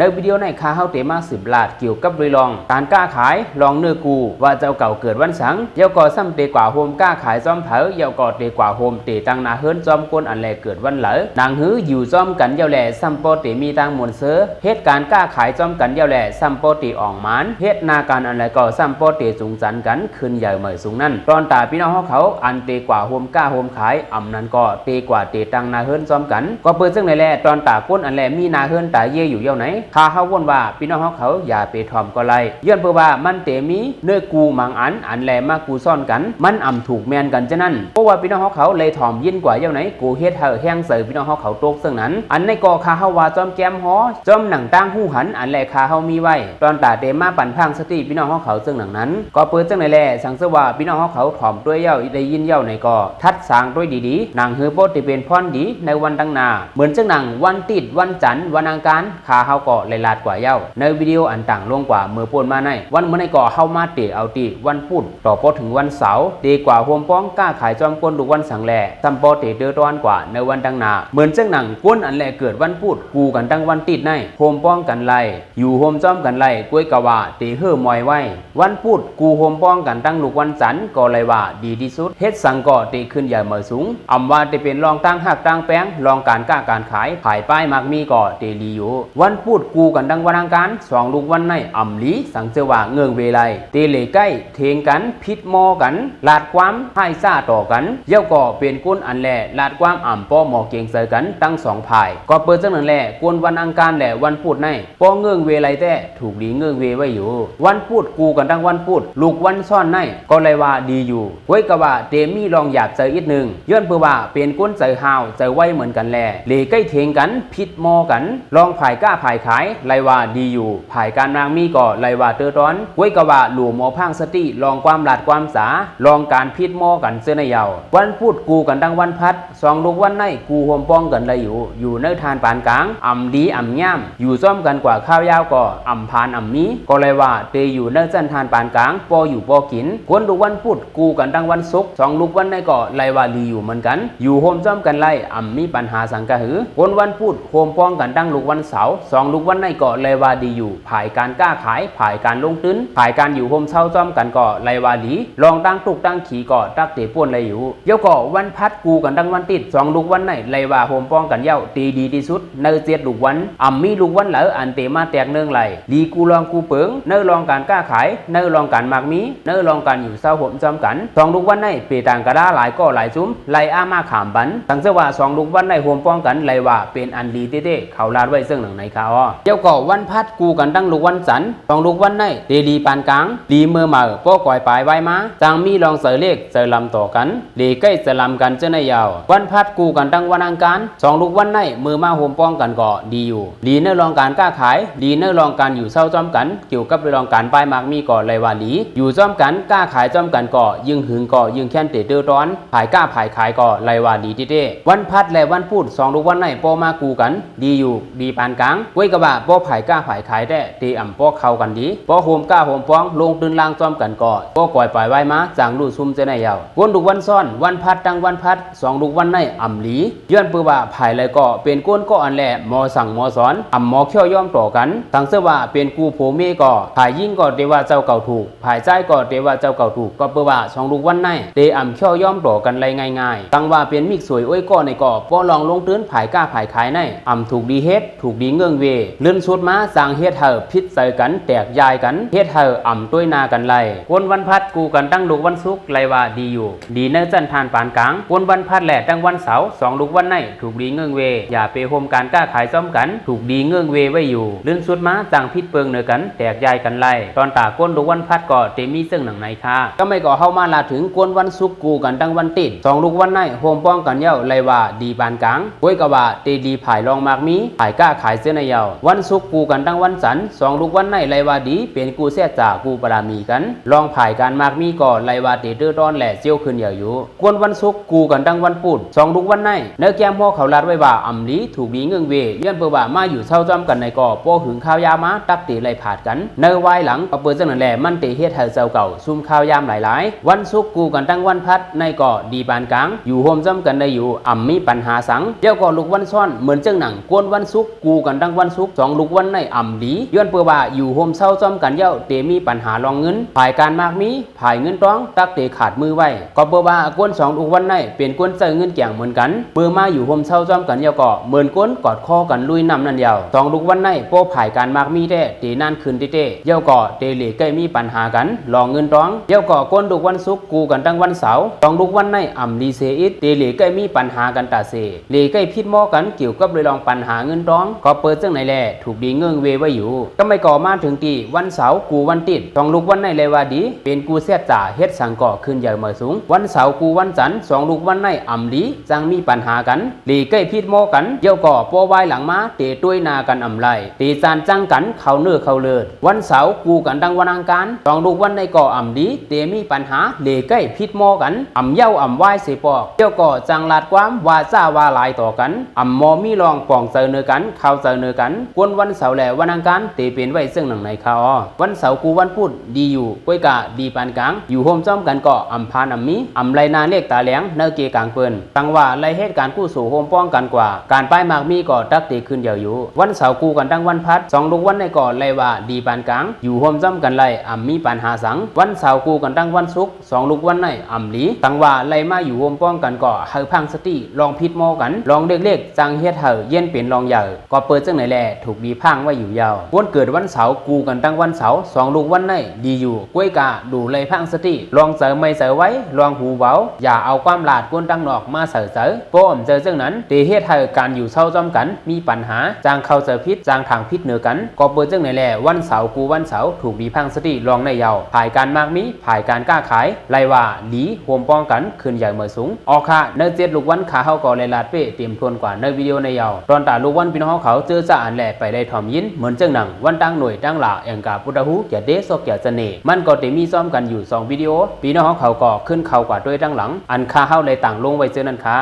ในวิดีโอในคาเฮาเตมาสืบลาดเกี่ยวกับรื่องลองการกล้าขายลองเนื้อกูว่าเจ้าเก่าเกิดวันสังเยาก่อซ้ำเตกว่าโฮมกล้าขายจอมเผาเยาก่อเตกว่าโฮมเตตังนาเฮิรนจอมกวนอันแลเกิดวันเหลอนางหื้ออยู่จอมกันเยาแหล่ซ้ำโปเตมีตังมวลเสือเหตุการณ์กล้าขายจอมกันเยาแหล่ซ้ำโปเตอ่องมานเหตุนาการอันแลก็ซ้ำโปเตจุงจันกันขึ้นใหญ่เหมยสูงนั่นตอนตาพี่น้องเขาอันเตกว่าโฮมกล้าโฮมขายอ่ำนั้นก็เตกว่าเตตังนาเฮิรนจอมกัน ก็เปิดซึ่งในแลตอนตาก้นอันแลมีนาเฮิรนตาเย่อยู่เยาไหนคาเฮาวนว่าพี่น้องเขาเขาอย่าไปทอมก็ไล่ย้อนเพื่อว่ามันเตมีเนื้อกูมังอันอันแลมากูซ่อนกัน มันอ่ำถูกแมนกันจะนั่นเพราะว่าพี่น้องเขาเขาเลยถ่อมยินกว่าเย้าไหนกูเฮ็ดเฮอแห้งเสือพี่น้องเขาเขาตกซึ่งนั้น อันในกอคาเฮาว่าจอมแก้มหอจอมหนังตั้งหูหันอันแลคาเฮามีไว้ ตอนตาเตมาปั่นพังสติพี่น้องเขาเขาซึ่งหนังนั้น ก็เปิดซึ่งในแลสังเสว่าพี่น้องเขาเขาถ่อมด้วยเย้าได้ยินเย้าในกอทัดสางด้วยดีๆหนังเฮือโปติเป็นพรดีในวันดังนาเหมือนจังหนังวันติดวันจันทร์วันอังคารขาเฮาก็ลยลาดกว่าเย้า ในวิดีโออันต่างลงกว่าเมื่อป่นมาใน วันเมื่อในก่อเฮามาเตะเอาตีวันพุธต่อพอถึงวันเสาร์ดีกว่าโฮมป้องกล้าขายจอมกวนดูวันสังแลซัมปอเตะเดือดร้อนกว่าในวันดังนาเหมือนเจังหนังกวนอันแหลเกิดวันพุธกูกันตั้งวันติดในโฮมป้องกันไล่อยู่โฮมจอมกันไล่กล้วยกะว่าเตะเฮ่อมอยไว้วันพุธกูโฮมป้องกันตั้งลูกวันจันทร์ก็เลยว่าดีที่สุดเฮ็ดสังก่อตะขึ้นใหญ่เหมือสูงอำว่าเตะเป็นรองตั้งหักตั้งแป้งรองการกล้าการขายขายป้ายมักมีก่อเตลีอยู่วันพุธกูกันดังวันอังคารสองลูกวันในอ่ำลีสังเจว่าเงืองเวไลเตเลใกล้เทงกันพิดมอกัน ลาดความให้ซ่าต่อกันเย้าก่อเป็นก้นอันแหล่ลาดความอ่ำป้อหมอเกียงเสยกันตั้งสองภาย ก็เปิดจังหนึ่งแหล่กวนวันอังคารแหล่วันพุธในป้อเงืองเวไลแต่ถูกดีเงืองเวไว้อยู่ วันพุธกูกันดังวันพุธลูกวันซ่อนในก็เลยว่าดีอยู่ไว้กะว่าเตมี่ลองหยาบเจออีกหนึ่งย้อนเพื่อว่าเป็นก้นเจอหาวเจอไว้เหมือนกันแหล่เลใกล้เทงกันพิดมอกัน ลองผายกล้าผายขายไลว่าดีอยู่ผายการนางมีก่อไลว่าเตอร้อนไว้กะว่าหลู่หมอพังสติลองความหลาดความสาลองการพิดมอกันเสื้อในเยาวันพูดกูกันดังวันพัดสองลูกวันในกูห่มป้องกันเลยอยู่ อยู่ในทานปานกลางอ่ำดีอ่ำย่ำอยู่ซ่อมกันกว่าข้าวยาวก่ออ่ำพานอ่ำมีก็เลยว่าเตอยู่ในเส้นทานปานกลางปออยู่ปอกินกวนลูกวันพูดกูกันดังวันศุกร์สองลูกวันในก่อไลว่าดีอยู่เหมือนกัน อยู่โฮมซ่อมกันไล่อ่ำมีปัญหาสังกะหือกวนวันพูดโฮมป้องกันดังลูกวันเสาร์สองลูกวันในเก่อไลวาดีอยู่ผายการกล้าขายผายการลงตื้นผายการอยู่โฮมเช่าซ่อมกันเก่อไลวาดีลองตั้งตุกตั้งขี่เก่อตักเตป่วนเลยอยู่เย้าก่อวันพัดกูกันดั้งวันติดสองลูกวันในไลวาโฮมป้องกันเย้าตีดีที่สุดเนอเจ็ดลูกวันอ่ำมีลูกวันเหลืออันเตมาแตกเนื่องไหลดีกูลองกูเปิงเนอลองการกล้าขายเนอลองการมากมีเนอลองการอยู่เศร้าห่มจอมกันสองลูกวันในเปต่างกระด้าหลายก็หลายซุ้มไลอามาขามบันตั้งเสว่าสองลูกวันในโฮมป้องกันไลวาเป็นอันดีเต้ๆเขาลาดไว้ซึ่งหนังในข่าอ้อเจ้าก่อวันพัดกูกันตั้งลูกวันจันทร์สองลูกวันในเดลีปานกลางดีเมื่อมาป้อก่อยปลายไว้มาจางมีลองเสยเลขเสยลำต่อกันเดใกล้เสยลำกันเจ้าในยาว วันพัดกูกันตั้งวันอังคารสองลูกวันในมือมาโฮมป้องกันก่อดีอยู่ ดีเนื้อลองการกล้าขาย ดีเนื้อลองการอยู่เศร้าจอมกัน เกี่ยวกับเรื่องการป้ายมากมีก่อเลยว่าดี อยู่จอมกันกล้าขายจอมกันก่อยึงหึงก่อยึงแค้นเตะเดือดร้อนผายกล้าผายขายก่อเลยว่าดีเต้วันพัดและวันพูดสองลูกวันในป้อมากูกัน ดีอยู่ดีปานกลางไว้กับะว่าป้อผายกล้าผายขายแต่ตีอ่ำป้อเข้ากันดีป้อโฮมกล้าโฮมป้องลงตื่นล่างจอมกันก่อป้อก่อยปล่อยไว้มาจางลู่ซุ่มเจในยาววนลูกวันซ่อนวันพัดตังวันพัดสองลูกวันในอ่ำหลีย้อนปือว่าผายเลยก็เป็นก้นก็อันแหละมอสั่งมอสอนอ่ำมอเขี้ยวย่อมต่อกันตั้งเสื้อว่าเป็นกูโผเมก็ผายยิ่งก็เตว่าเจ้าเก่าถูกผายใจก็เตว่าเจ้าเก่าถูกก็เปือว่าสองลูกวันในเตอ่ำเขี้ยวย่อมต่อกันเลยง่ายๆตั้งว่าเป็นมิกสวยอ้อยก็ในก็ป้อลองลงตื้นผายกล้าผายขายในอ่ำถูกดีเฮ็ดถูกดีเงื่องเวเลื่อนสุดมาสร้างเฮ็ดเฮอพิษใส่กันแตกยายกันเฮ็ดเฮออ่ำต้วยนากันไล่วนวันพัดกูกันตั้งลูกวันศุกไลว่าดีอยู่ ดีเนื้อจันทานปานกลางกวนวันพัดแหละตั้งวันเสาร์สองลูกวันในถูกดีเงื่องเว อย่าไปโฮมการกล้าขายซ้อมกัน ถูกดีเงื่องเวไว้อยู่เลื่อนสุดมาจางพิษเปิงเนือกันแตกยายกันไล่ตอนตาก้นลูกวันพัดก็เตมีซึ่งหนังในค่าก็ไม่ก่อเข้ามาลาถึงกวนวันศุกกูกันตั้งวันติดสองลูกวันในโฮมป้องกันเย้าไลว่าดีปานกลางไว้กะว่าเตดีผายรองมากมีผายกล้าขายเสื้อในเย้าวันศุกร์กูกันตั้งวันจันสองลูกวันในไลว่าดี เป็นกูเสียจ่ากูปรามีกัน ลองผายการมากมีก่อไลว่าเตเดือดร้อนแหล่เจียวขึ้นเยาอยู่กวนวันศุกร์กูกันตั้งวันพุธสองลูกวันในเนื้อแก้มพ่อเขาลาดไว้ว่าอ่ำลีถูกดีเงื่องเวย้อนเปื่อว่ามาอยู่เช่าจอมกันในก่อโป้หึงข้าวยามาตักตีไล่ผาดกันเนื้อวายหลังเอาเปิดจังนั่นแหละมันเตเฮ็ดให้เจ้าเก่าซุ่มข้าวยามหลายๆ วันศุกร์กูกันตั้งวันพัดในก่อดีปานกลางอยู่โฮมจอมกันได้อยู่อ่ำมีปัญหาสังเจ้าก่อลูกวันซ่อนเหมือนจังหนังกวนวันศุกร์กูกันตั้งวันศุกกสองลูกวันในอ่ำดีย้อนเปือว่าอยู่โฮมเศร้าจอมกันเย้าเตมีปัญหารองเงินภายการมากมีภายเงินต้องตักเตขาดมือไว้ก็เปือว่ากวนสองลูกวันในเป็นกวนเจอเงินแก่งเหมือนกันเปื่อมาอยู่โฮมเศร้าจอมกันเย้าก็เหมือนกวนกอดคอกันลุยนำนั่นเย้าสองลูกวันในโป้ภายการมากมีได้เตนั่นคืนเต้เย้าก็เตเหลใกล้มีปัญหากันรองเงินต้องเย้าก็กวนลูกวันศุกร์กูกันตั้งวันเสาร์สองลูกวันในอ่ำดีเซอิตเตเหลใกล้มีปัญหากันตาเซเหลใกล้พิดม้อกันเกี่ยวกับเลยลองปัญหาเงินต้องก็เปิดจังไหนแลถูกดีเงื่องเวไว้อยู่ ก็ไม่ก่อมาถึงตีวันเสาร์กูวันติดสองลูกวันในเลยว่าดี เป็นกูเสียจ่าเฮ็ดสังก่อขึ้นใหญ่มาสูง วันเสาร์กูวันจันทร์สองลูกวันในอ่ำดีจังมีปัญหากันหลีใกล้พิดหม้อกันเยี่ยวก่อโปวายหลังมาเตะต้วยนากันอ่ำไรตีจานจังกันเขาเนื้อเขาเลือดวันเสาร์กูกันดังวันอังคารสองลูกวันในก่ออ่ำดีเตะมีปัญหาหลีใกล้พิดหม้อกันอ่ำเย้าอ่ำวายเสปอกเยี่ยวก่อจังลาดความว่าจ้าว่าหลายต่อกันอ่ำมอมีลองปองเจอเนื้อกันเขาเจอเนื้อกันกวนวันเสาร์แหละวันอังคารเตเป็นไว้ซึ่งหนังในคาอวันเสาร์กูวันพุธดีอยู่ก้อยกะดีปานกลาง อยู่โฮมจ้อมกันก็อ่ำพานอ่ำมีอ่ำไรนาเลขตาแหลงเนื้อเกกลางเปิ้นตังว่าไรเหตุการณ์กู้สู่โฮมป้องกันกว่า การป้ายมากมีก็ตักเตขึ้นยาวอยู่ วันเสาร์กูกันตั้งวันพัดสองลูกวันในก่อไรว่าดีปานกลาง อยู่โฮมจ้อมกันไรอ่ำมีปัญหาสัง วันเสาร์กูกันตั้งวันศุกร์สองลูกวันในอ่ำหลีตังว่าไรมาอยู่โฮมป้องกันก็เฮาพังสติลองพิดโมอกันลองเล็กๆจังเฮ็ดเฮาเย็นเป็นลองใหญ่ก็เปิดจังไหนแลถูกดีพังไว้อยู่ยาววันเกิดวันเสาร์กูกันตั้งวันเสาร์สองลูกวันในดีอยู่กล้วยกาดูไรพังสติลองเสริมไม่เสริมไว้ลองหูเบาอย่าเอาความหลาดกวนตั้งนอกมาเสริมเสริมโป้อมเจอจังนั้นเตเฮ็ดให้การอยู่เศร้าจอมกัน มีปัญหาจางเข้าเจอพิษจางทางพิษเหนือกันก็เปิดจังไหนแหลวันเสาร์กูวันเสาร์ถูกดีพังสติลองในยาวภายการมากมีภายการกล้าขายไรว่าดีโฮมป้องกันขึ้นใหญ่เมื่อสูงออกค่ะเนื้อเจ็ดลูกวันขาเฮาก็เลยลาดเป้เตรียมทวนกว่าในวิดีโอในยาวตอนตาลูกวันพี่น้องเขาเจอจะอ่านแลไปได้ถ่อมยินเหมือนจังหนังวันตั้งหน่วยตั้งหล่าแองกาพุทธหูแก่เดซอกแก่เสน่ห์มันก็จะมีซ้อมกันอยู่สองวิดีโอปีน้องเขาก็ขึ้นเขากว่าด้วยตั้งหลัง อันคาเฮาเลยต่างลงไว้เจอนั่นค่ะ